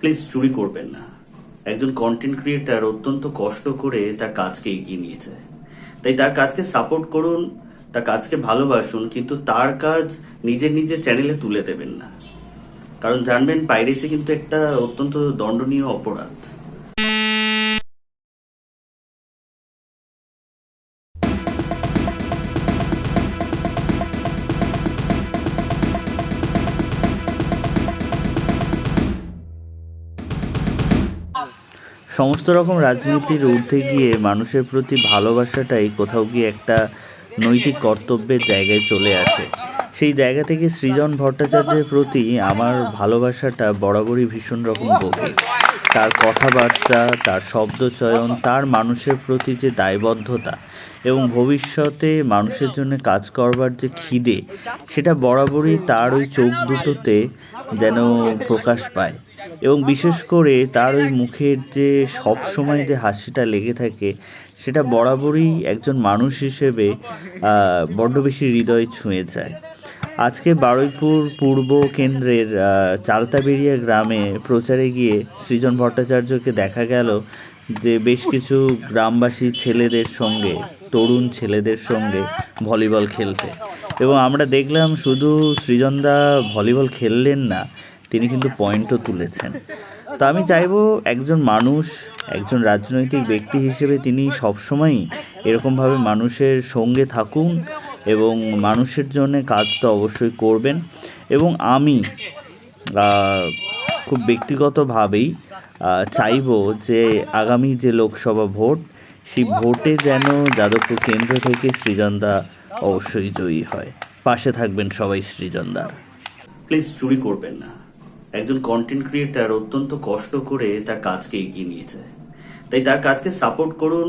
Please চুরি করবেন না। একজন কন্টেন্ট ক্রিয়েটার অত্যন্ত কষ্ট করে তার কাজকে এগিয়ে নিয়েছে। তাই তার কাজকে সাপোর্ট করুন, তার কাজকে ভালোবাসুন, কিন্তু তার কাজ নিজের নিজের চ্যানেলে তুলে দেবেন না। কারণ জানবেন পাইরেসি কিন্তু একটা অত্যন্ত দণ্ডনীয় অপরাধ। সমস্ত রকম রাজনীতির ঊর্ধ্বে গিয়ে মানুষের প্রতি ভালোবাসাটাই কোথাও গিয়ে একটা নৈতিক কর্তব্যের জায়গায় চলে আসে। সেই জায়গা থেকে সৃজন ভট্টাচার্যের প্রতি আমার ভালোবাসাটা বরাবরই ভীষণ রকম গভীর। তার কথাবার্তা, তার শব্দচয়ন, তার মানুষের প্রতি যে দায়বদ্ধতা এবং ভবিষ্যতে মানুষের জন্য কাজ করবার যে খিদে, সেটা বরাবরই তার ওই চোখ দুটোতে যেন প্রকাশ পায় এবং বিশেষ করে তার ওই মুখের যে সব সময় যে হাসিটা লেগে থাকে, সেটা বরাবরই একজন মানুষ হিসেবে বড্ড বেশি হৃদয় ছুঁয়ে যায়। আজকে বারুইপুর পূর্ব কেন্দ্রের চালতাবেড়িয়া গ্রামে প্রচারে গিয়ে সৃজন ভট্টাচার্যকে দেখা গেল যে বেশ কিছু গ্রামবাসী ছেলেদের সঙ্গে, তরুণ ছেলেদের সঙ্গে ভলিবল খেলতে। এবং আমরা দেখলাম শুধু সৃজনদা ভলিবল খেললেন না, তিনি কিন্তু পয়েন্টও তুলেছেন। তো আমি চাইব একজন মানুষ, একজন রাজনৈতিক ব্যক্তি হিসেবে তিনি সবসময়ই এরকমভাবে মানুষের সঙ্গে থাকুন এবং মানুষের জন্য কাজ তো অবশ্যই করবেন এবং আমি খুব ব্যক্তিগতভাবেই চাইব যে আগামী যে লোকসভা ভোট, সেই ভোটে যেন যাদবপুর কেন্দ্র থেকে সৃজনদা অবশ্যই জয়ী হয়। পাশে থাকবেন সবাই সৃজনদার। প্লিজ চুরি করবেন না। একজন কন্টেন্ট ক্রিয়েটার অত্যন্ত কষ্ট করে তার কাজকে এগিয়ে নিয়েছে। তাই তার কাজকে সাপোর্ট করুন